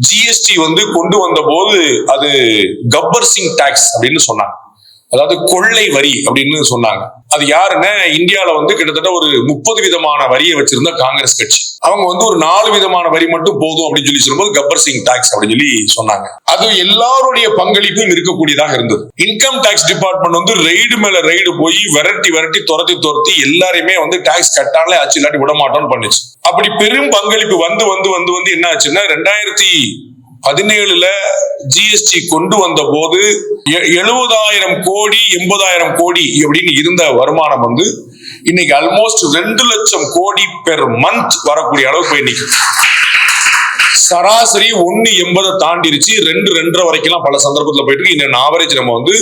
GST வந்து கொண்டு வந்த போது அது கப்பர் சிங் டாக்ஸ் அப்படின்னு சொன்னாங்க. அதாவது கொள்ளை வரி அப்படின்னு சொன்னாங்க. அது யாருன்னா இந்தியால வந்து கிட்டத்தட்ட ஒரு முப்பது விதமான வரியை வச்சிருந்த காங்கிரஸ் கட்சி. அவங்க வந்து ஒரு நாலு விதமான வரி மட்டும் போதும் அப்படின்னு சொல்லி சொல்லும்போது கப்பர் சிங் டாக்ஸ் அப்படின்னு சொல்லி சொன்னாங்க. அது எல்லாருடைய பங்களிப்பும் இருக்கக்கூடியதாக இருந்தது. இன்கம் டாக்ஸ் டிபார்ட்மெண்ட் வந்து ரெய்டு மேல ரெய்டு போய் விரட்டி விரட்டி துரத்தி துரத்தி எல்லாரையுமே வந்து டாக்ஸ் கட்டாலே ஆச்சு இல்லாட்டி விட மாட்டோம்னு பண்ணுச்சு. அப்படி பெரும் பங்களிப்பு வந்து வந்து வந்து வந்து என்ன ஆச்சுன்னா ரெண்டாயிரத்தி பதினேழுல ஜிஎஸ்டி கொண்டு வந்த போது எழுபதாயிரம் கோடி எண்பதாயிரம் கோடி அப்படின்னு இருந்த வருமானம் வந்து இன்னைக்கு ஆல்மோஸ்ட் ரெண்டு லட்சம் கோடி பெர் மந்த் வரக்கூடிய அளவுக்கு போய் நிக்குது. சராசரி ஒன்னு எண்பதை தாண்டிருச்சு. ரெண்டு ரெண்டரை வரைக்கும் பல சந்தர்ப்பத்துல போயிட்டு இருக்கு. இன்னும் ஆவரேஜ் நம்ம வந்து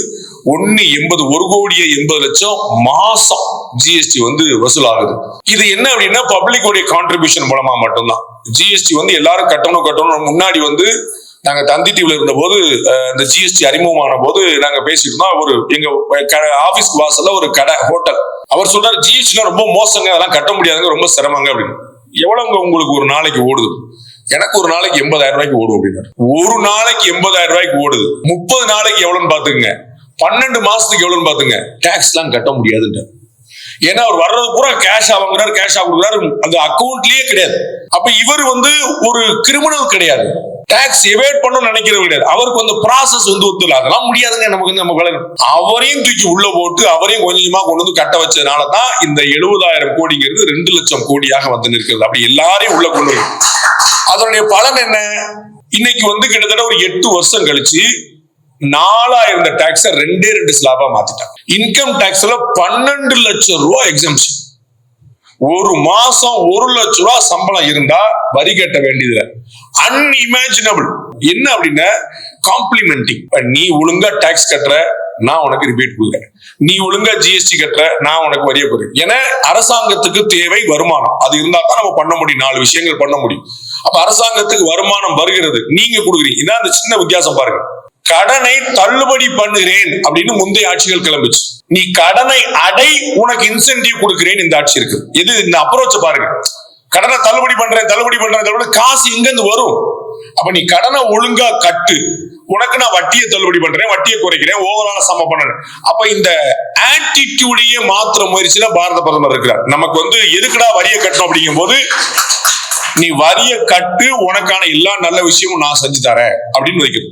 ஒன்னு எண்பது ஒரு கோடியே எண்பது லட்சம் மாசம் ஜிஎஸ்டி வந்து வசூலாகுது. இது என்ன அப்படின்னா பப்ளிக் உடைய கான்ட்ரிபியூஷன் மூலமா மட்டும்தான். ஜிஎஸ்டி வந்து எல்லாரும் கட்டணும் கட்டணும் முன்னாடி வந்து நாங்க தந்தி டிவில இருந்த போது இந்த ஜிஎஸ்டி அறிமுகமான போது நாங்க பேசிட்டு இருந்தோம். ஒரு எங்க ஆபீஸ் வாசல்ல ஒரு கடை ஹோட்டல் அவர் சொல்றாரு ஜிஎஸ்டினா ரொம்ப மோசங்க அதெல்லாம் கட்ட முடியாதுங்க ரொம்ப சிரமங்க அப்படின்னு. எவ்வளவுங்க உங்களுக்கு ஒரு நாளைக்கு ஓடுது? எனக்கு ஒரு நாளைக்கு எண்பதாயிரம் ரூபாய்க்கு ஓடும் அப்படின்னாரு. ஒரு நாளைக்கு எண்பதாயிரம் ரூபாய்க்கு ஓடுது. முப்பது நாளைக்கு எவ்வளவுன்னு பாத்துங்க பன்னெண்டு மாசத்துக்கு எவ்வளவுன்னு பாத்துங்க டாக்ஸ் எல்லாம் கட்ட முடியாதுன்றார். ஏன்னா அவர் வர்றது பூரா கேஷ் வாங்குறாரு கேஷ் கொடுக்குறாரு. அந்த அக்கௌண்ட்லயே கிடையாது. அப்ப இவர் வந்து ஒரு கிரிமினல் கிடையாது. டாக்ஸ் எவேட் பண்ணணும்னு நினைக்கிறது கிடையாது. அவருக்கு வந்து ப்ராசஸ் வந்து ஒத்துல அதெல்லாம் முடியாதுங்க. நமக்கு வந்து நம்ம வளரும் அவரையும் தூக்கி உள்ள போட்டு அவரையும் கொஞ்சம் கொஞ்சமா கொண்டு வந்து கட்ட வச்சதுனால தான் இந்த எழுபதாயிரம் கோடிங்கிறது ரெண்டு லட்சம் கோடியாக வந்து நிற்கிறது. அப்படி எல்லாரையும் உள்ள கொண்டு வரும் அதனுடைய பலன் என்ன? இன்னைக்கு வந்து கிட்டத்தட்ட ஒரு எட்டு வருஷம் கழிச்சு நாலா இருந்த டாக்ஸ ரெண்டே ரெண்டு ஸ்லாபா மாத்திட்டாங்க. இன்கம் டாக்ஸ்ல பன்னெண்டு லட்சம் ரூபாய் எக்ஸம்ஷன் ஒரு மாசம் ஒரு லட்ச ரூபாய் சம்பளம் இருந்தா வரி கட்ட வேண்டியது அன்இமேஜினபிள் என்ன அப்படின்னா காம்ப்ளிமெண்டிங் நீ ஒழுங்கா டாக்ஸ் கட்டுற நான் உனக்கு ரிபீட் கொடுக்குறேன். நீ ஒழுங்கா ஜிஎஸ்டி கட்டுற நான் உனக்கு வரிய போறேன் ஏன்னா அரசாங்கத்துக்கு தேவை வருமானம். அது இருந்தா தான் நம்ம பண்ண முடியும். நாலு விஷயங்கள் பண்ண முடியும். அப்ப அரசாங்கத்துக்கு வருமானம் வருகிறது. நீங்க கொடுக்குறீங்க. இதான் அந்த சின்ன வித்தியாசம் பாருங்க. கடனை தள்ளுபடி பண்ணுகிறேன் அப்படின்னு முந்தைய ஆட்சிகள் கிளம்பிச்சு. நீ கடனை அடை உனக்கு இன்சென்டிவ் கொடுக்கிறேன் இந்த ஆட்சி இருக்கு. எது இந்த அப்ரோச் பாருங்க. கடனை தள்ளுபடி பண்றேன் தள்ளுபடி பண்றேன் தள்ளுபடி காசு இங்க இருந்து வரும். அப்ப நீ கடனை ஒழுங்கா கட்டு. உனக்கு நான் வட்டியை தள்ளுபடி பண்றேன் வட்டியை குறைக்கிறேன் ஓவரால சம பண்றேன் அப்ப இந்த ஆட்டிடியூடையே மாத்திர முயற்சியில பாரத பிரதமர் இருக்கிறார். நமக்கு வந்து எதுக்குடா வரியை கட்டணும் அப்படிங்கும் போது நீ வரிய கட்டு உனக்கான எல்லா நல்ல விஷயமும் நான் செஞ்சு தரேன் அப்படின்னு வைக்கிறது